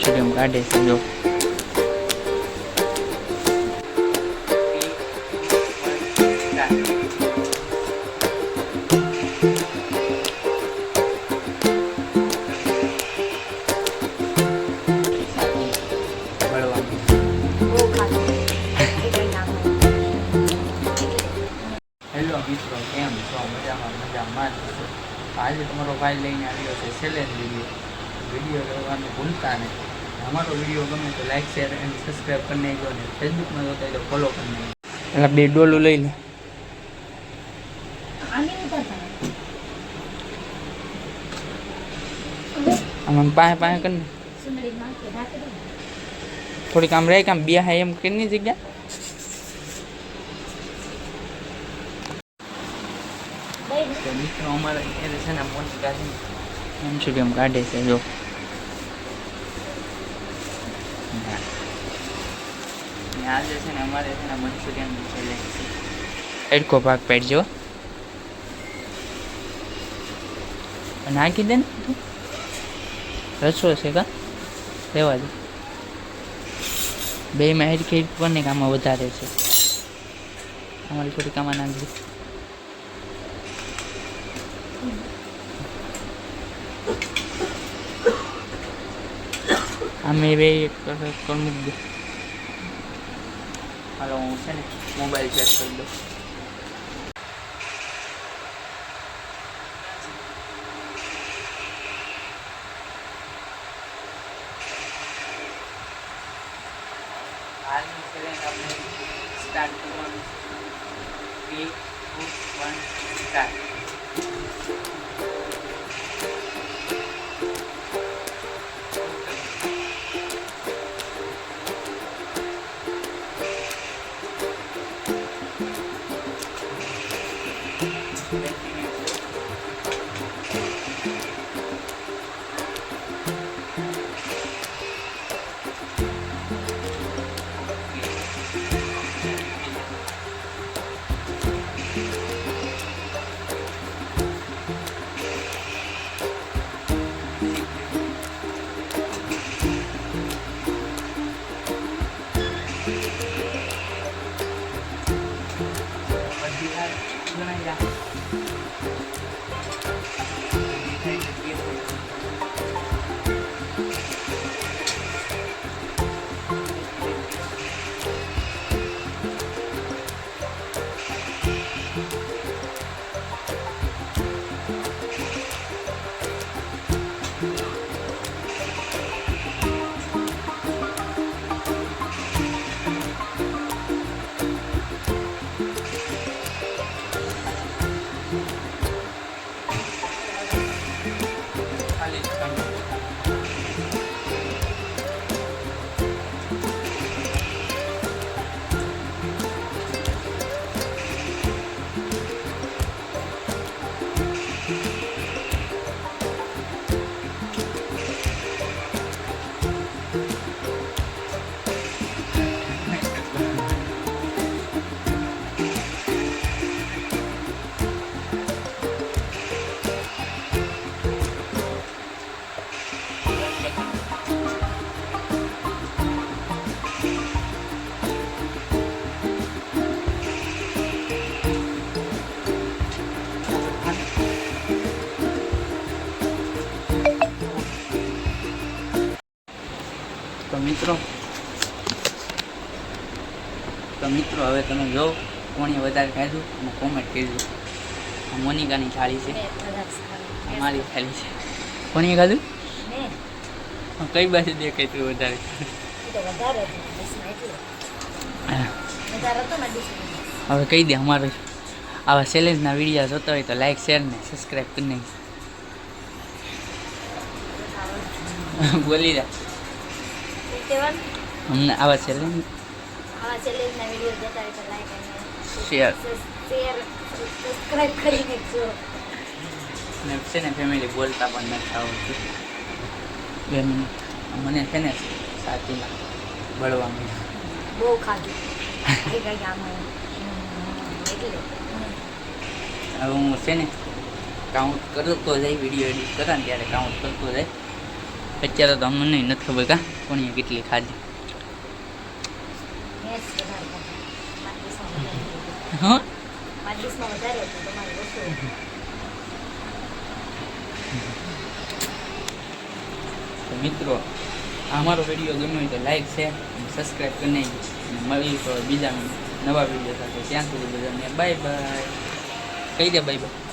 મંચુરિયમ કાઢે છે જો બહુ ખાધું એ કઈ નામ હેલો મિત્રો કેમ છો મજામાં મજામાં જ છો આજે તમારો ભાઈ લઈને આવ્યો છે સેલેન્જ વીડિયો વીડિયો જોવાનું ભૂલતા નહીં અમારો વીડિયો ગમે તો લાઈક શેર અને સબસ્ક્રાઈબ કરી નાખજો અને ફેસબુકમાં જોતા હોય તો ફોલો કરી નાખજો. એટલે બે ડોલું લઈ લે. આમ પાસે પાસે કરીને થોડીક આમ રહે કામ આમ બે હાય એમ કરીને જગ્યા. મિત્રો અમારે છે ને મોટી ગાડી. મંચુરિયમ કાઢે છે જો. ને આજે છે ને અમારે છે ને ચેલેન્જ છે. એડકો ભાગ પેડજો. નાખી દે ને તું રસો છે કા? લેવા દે. બે માં ખેડ ને કામમાં વધારે છે. અમારી થોડી આમાં નાખી અમે બે કર મૂકી kalau saan mobile charger do Alin sila yung upload. Start to one. 3, 2, 1, start. મિત્રો. તો મિત્રો હવે તમે જો કોણે વધારે ખાધું અને કોમેન્ટ કરજો. આ મોનિકાની થાળી છે. મારી અમારી થાળી છે. કોણીએ ખાધું? કઈ બાજુ દેખાય તું વધારે. હવે કહી દે અમારું. આવા સેલેન્જના વીડિયો જોતા હોય તો લાઈક શેર ને સબસ્ક્રાઈબ કરી નાખજો. બોલી તહેવાર અમને આવા ચેલેન્જ આવા ચેલેન્જના વીડિયો જોતા હોય તો લાઈક અને શેર શેર સબસ્ક્રાઇબ કરી નાખજો. ને છે ને ફેમિલી બોલતા પણ નથી આવડતું. બે મિનિટ. મને છે ને સાચીમાં બળવા મળ્યું બહુ ખાધું. હવે હું છે ને કાઉન્ટ કરતો જાય વીડિયો એડિટ કરે ને ત્યારે કાઉન્ટ કરતો જાય અત્યારે તો અમને નથી ખબર કા કોણીએ કેટલી ખાધી. મારા મારા મિત્રો, આ અમારો વીડિયો ગમ્યો હોય તો લાઈક શેર સબસ્ક્રાઈબ કરી અને મળીએ તો બીજા નવા વીડિયો સાથે. ત્યાં સુધી બધાને બાય બાય કહી દે બાય બાય